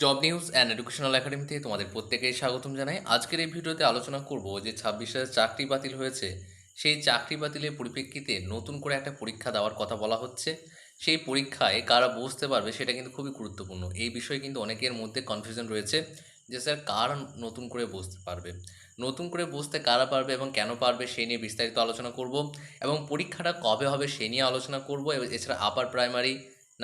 Job news and educational academy থেকে তোমাদের প্রত্যেকেই স্বাগতম জানাই। আজকের এই ভিডিওতে আলোচনা করব যে ছাব্বিশ হাজার চাকরি বাতিল হয়েছে, সেই চাকরি বাতিলের পরিপ্রেক্ষিতে নতুন করে একটা পরীক্ষা দেওয়ার কথা বলা হচ্ছে। সেই পরীক্ষায় কারা বসতে পারবে সেটা কিন্তু খুবই গুরুত্বপূর্ণ। এই বিষয়ে কিন্তু অনেকের মধ্যে কনফিউশন রয়েছে যে স্যার, কার নতুন করে বসতে পারবে? নতুন করে বসতে কারা পারবে এবং কেন পারবে সেই নিয়ে বিস্তারিত আলোচনা করব এবং পরীক্ষাটা কবে হবে সেই নিয়ে আলোচনা করব। এছাড়া upper primary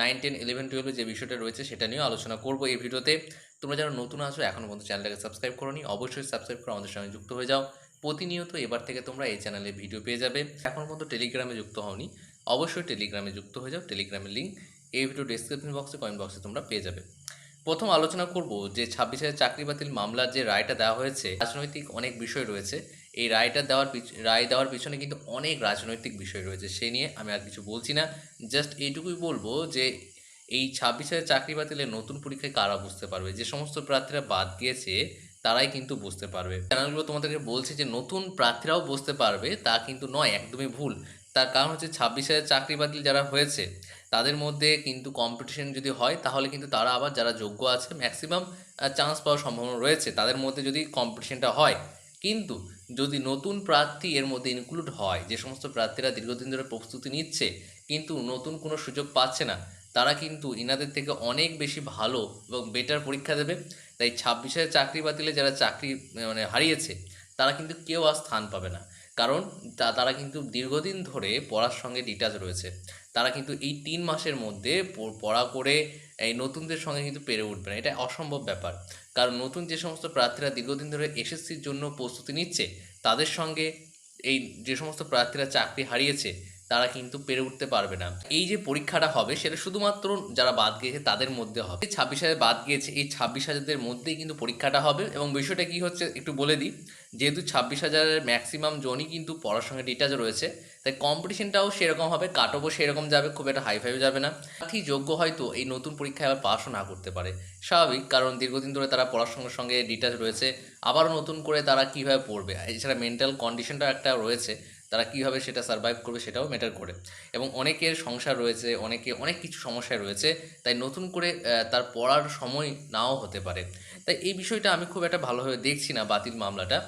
nine ten eleven টুয়েলভে যে বিষয়টা রয়েছে সেটা নিয়েও আলোচনা করব এই ভিডিওতে। তোমরা যারা নতুন আসো এখনও পর্যন্ত চ্যানেলটাকে সাবস্ক্রাইব করোনি, অবশ্যই সাবস্ক্রাইব করে আমাদের সঙ্গে যুক্ত হয়ে যাও। প্রতিনিয়ত এবার থেকে তোমরা এই চ্যানেলে ভিডিও পেয়ে যাবে। এখনও পর্যন্ত টেলিগ্রামে যুক্ত হওনি, অবশ্যই টেলিগ্রামে যুক্ত হয়ে যাও। টেলিগ্রামের লিঙ্ক এই ভিডিও ডিসক্রিপশন বক্সে কমেন্ট বক্সে তোমরা পেয়ে যাবে। প্রথম আলোচনা করব যে ছাব্বিশ হাজার চাকরি বাতিল মামলার যে রায়টা দেওয়া হয়েছে, রাজনৈতিক অনেক বিষয় রয়েছে। এই রায়টা দেওয়ার রায় দেওয়ার পিছনে কিন্তু অনেক রাজনৈতিক বিষয় রয়েছে, সে নিয়ে আমি আর কিছু বলছি না। জাস্ট এইটুকুই বলব যে, এই ছাব্বিশ হাজার চাকরি বাতিলের নতুন পরীক্ষায় কারা বুঝতে পারবে? যে সমস্ত প্রার্থীরা বাদ দিয়েছে তারাই কিন্তু বুঝতে পারবে। চ্যানেলগুলো তোমাদেরকে বলছে যে, নতুন প্রার্থীরাও বুঝতে পারবে, তা কিন্তু নয়, একদমই ভুল। তার কারণ হচ্ছে ছাব্বিশ হাজার চাকরি বাতিল যারা হয়েছে, তাদের মধ্যে কিন্তু কম্পিটিশন যদি হয়, তাহলে কিন্তু তারা আবার যারা যোগ্য আছে ম্যাক্সিমাম চান্স পাওয়ার সম্ভাবনা রয়েছে। তাদের মধ্যে যদি কম্পিটিশনটা হয়, কিন্তু যদি নতুন প্রার্থী এর মধ্যে ইনক্লুড হয়, যে সমস্ত প্রার্থীরা দীর্ঘদিন ধরে প্রস্তুতি নিচ্ছে, কিন্তু নতুন কোনো সুযোগ পাচ্ছে না, তারা কিন্তু ইনাদের থেকে অনেক বেশি ভালো এবং বেটার পরীক্ষা দেবে। তাই ছাব্বিশ চাকরি বাতিলে যারা চাকরি মানে হারিয়েছে, তারা কিন্তু কেউ আর স্থান পাবে না। কারণ তারা কিন্তু দীর্ঘদিন ধরে পড়ার সঙ্গে ডিটাচ রয়েছে। তারা কিন্তু এই তিন মাসের মধ্যে পড়া করে এই নতুনদের সঙ্গে কিন্তু পেরে উঠবে না। এটা অসম্ভব ব্যাপার। কারণ নতুন যে সমস্ত প্রার্থীরা দীর্ঘদিন ধরে এসএসসির জন্য প্রস্তুতি নিচ্ছে, তাদের সঙ্গে এই যে সমস্ত প্রার্থীরা চাকরি হারিয়েছে তারা কিন্তু পেরে উঠতে পারবে না। এই যে পরীক্ষাটা হবে, সেটা শুধুমাত্র যারা বাদ গিয়েছে তাদের মধ্যে হবে। ছাব্বিশ হাজার বাদ গিয়েছে, এই ছাব্বিশ হাজারদের মধ্যেই কিন্তু পরীক্ষাটা হবে। এবং বিষয়টা কি হচ্ছে একটু বলে দিই, যেহেতু ছাব্বিশ হাজারের ম্যাক্সিমাম জনই কিন্তু পড়ার সঙ্গে ডিটাচ রয়েছে, তাই কম্পিটিশনটাও সেরকম হবে কাট অফও সেরকম যাবে, খুব একটা হাই ফাইও যাবে না। প্রার্থী যোগ্য হয়তো এই নতুন পরীক্ষায় আবার পাশও না করতে পারে। স্বাভাবিক, কারণ দীর্ঘদিন ধরে তারা পড়াশোনার সঙ্গে ডিটাচ রয়েছে। আবারও নতুন করে তারা কীভাবে পড়বে? এছাড়া মেন্টাল কন্ডিশনটা একটা রয়েছে তারা কীভাবে সেটা সার্ভাইভ করবে সেটাও ম্যাটার করে। এবং অনেকের সংসার রয়েছে, অনেকে অনেক কিছু সমস্যায় রয়েছে, তাই নতুন করে তার পড়ার সময় নাও হতে পারে। তাই এই বিষয়টা আমি খুব একটা ভালোভাবে দেখছি না বাতিল মামলাটা।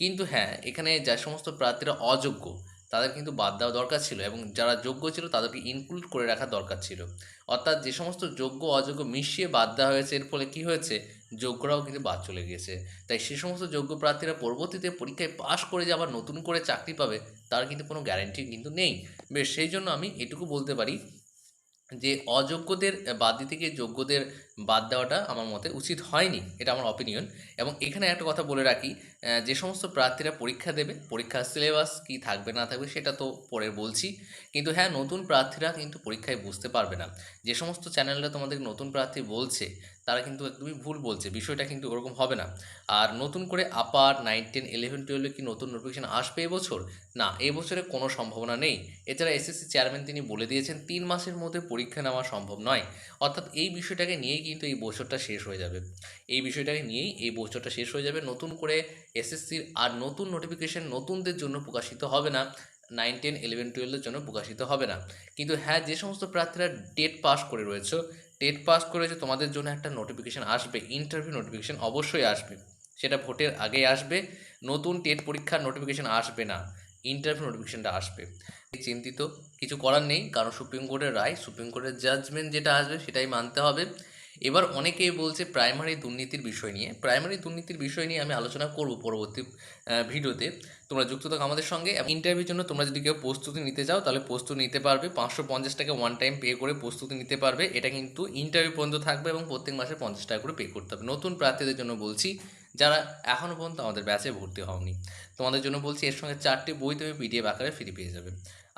কিন্তু হ্যাঁ এখানে যে সমস্ত প্রার্থীরা অযোগ্য, তাদের কিন্তু বাদ দেওয়া দরকার ছিল এবং যারা যোগ্য ছিল তাদেরকে ইনক্লুড করে রাখা দরকার ছিল। অর্থাৎ যে সমস্ত যোগ্য অযোগ্য মিশিয়ে বাদ দেওয়া হয়েছে, এর ফলে কী হয়েছে? যোগ্যরাও কিন্তু বাদ চলে গিয়েছে। তাই সে সমস্ত যোগ্য প্রার্থীরা পরবর্তীতে পরীক্ষায় পাশ করে যে আবার নতুন করে চাকরি পাবে, তার কিন্তু কোনো গ্যারান্টি কিন্তু নেই। বেশ, সেই জন্য আমি এটুকু বলতে পারি যে অযোগ্যদের বাদ দিতে গিয়ে যোগ্যদের বাদ দেওয়াটা আমার মতে উচিত হয়নি, এটা আমার অপিনিয়ন এবং এখানে একটা কথা বলে রাখি যে সমস্ত প্রার্থীরা পরীক্ষা দেবে, পরীক্ষার সিলেবাস কি থাকবে, না থাকবে, সেটা তো পরে বলছি। কিন্তু হ্যাঁ নতুন প্রার্থীরা কিন্তু পরীক্ষায় বুঝতে পারবে না। যে সমস্ত চ্যানেলরা তোমাদের নতুন প্রার্থী বলছে তারা কিন্তু একদমই ভুল বলছে। বিষয়টা কিন্তু ওরকম হবে না। আর নতুন করে আপার নাইন টেন ইলেভেন টুয়েলভে কি নতুন নোটিফিকেশন আসবে এবছর? না, এবছরে কোনো সম্ভাবনা নেই। এছাড়া এসএসসি চেয়ারম্যান তিনি বলে দিয়েছেন, তিন মাসের মধ্যে পরীক্ষা নেওয়া সম্ভব নয়। অর্থাৎ এই বিষয়টাকে নিয়েই কিন্তু এই বছরটা শেষ হয়ে যাবে। এই বিষয়টাকে নিয়েই এই বছরটা শেষ হয়ে যাবে। নতুন করে এসএসসির আর নতুন নোটিফিকেশন নতুনদের জন্য প্রকাশিত হবে না। নাইন টেন ইলেভেন টুয়েলভের জন্য প্রকাশিত হবে না। কিন্তু হ্যাঁ যে সমস্ত প্রার্থীরা ডেট পাস করে রয়েছে টেট পাস করেছে তোমাদের জন্য একটা নোটিফিকেশান আসবে ইন্টারভিউ নোটিফিকেশান অবশ্যই আসবে। সেটা ভোটের আগে আসবে, নতুন টেট পরীক্ষার নোটিফিকেশান আসবে না ইন্টারভিউ নোটিফিকেশানটা আসবে। চিন্তিত, কিছু করার নেই, কারণ সুপ্রিম কোর্টের রায়, সুপ্রিম কোর্টের জাজমেন্ট যেটা আসবে সেটাই মানতে হবে। এবার অনেকেই বলছে প্রাইমারি দুর্নীতির বিষয় নিয়ে। প্রাইমারি দুর্নীতির বিষয় নিয়ে আমি আলোচনা করব পরবর্তী ভিডিওতে। তোমরা যুক্ত থাকো আমাদের সঙ্গে। ইন্টারভিউর জন্য তোমরা যদি কেউ প্রস্তুতি নিতে চাও, তাহলে প্রস্তুতি নিতে পারবে। পাঁচশো পঞ্চাশ টাকা ওয়ান টাইম পে করে প্রস্তুতি নিতে পারবে। এটা কিন্তু ইন্টারভিউ পর্যন্ত থাকবে এবং প্রত্যেক মাসে পঞ্চাশ টাকা করে পে করতে হবে। নতুন প্রার্থীদের জন্য বলছি, যারা এখনও পর্যন্ত আমাদের ব্যাচে ভর্তি হওনি, তোমাদের জন্য বলছি এর সঙ্গে চারটি বই তুমি পিডিএফ আকারে ফ্রি পেয়ে যাবে।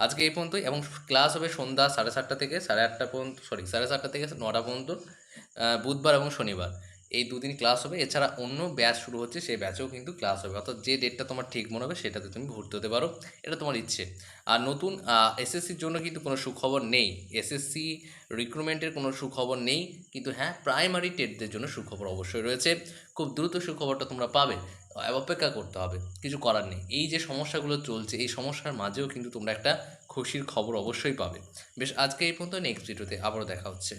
আজকে এই পর্যন্তই এবং ক্লাস হবে সন্ধ্যা সাড়ে সাতটা থেকে সাড়ে আটটা পর্যন্ত সরি সাড়ে সাতটা থেকে নটা পর্যন্ত। বুধবার এবং শনিবার। এই দুদিন ক্লাস হবে। এছাড়া অন্য ব্যাচ শুরু হচ্ছে, সেই ব্যাচেও কিন্তু ক্লাস হবে। অর্থাৎ যে ডেটটা তোমার ঠিক মনে হবে, সেটাতে তুমি ভর্তি হতে পারো। এটা তোমার ইচ্ছে। আর নতুন এসএসসির জন্য কিন্তু কোনো সুখবর নেই। এসএসসি রিক্রুটমেন্টের কোনো সুখবর নেই। কিন্তু হ্যাঁ প্রাইমারি টেটদের জন্য সুখবর অবশ্যই রয়েছে। খুব দ্রুত সুখবরটা তোমরা পাবে। অপেক্ষা করতে হবে। কিছু করার নেই। এই যে সমস্যাগুলো চলছে, এই সমস্যার মাঝেও কিন্তু তোমরা একটা খুশির খবর অবশ্যই পাবে। বেশ, আজকে এই পর্যন্ত নেক্সট ভিডিওতে আবারও দেখা হচ্ছে।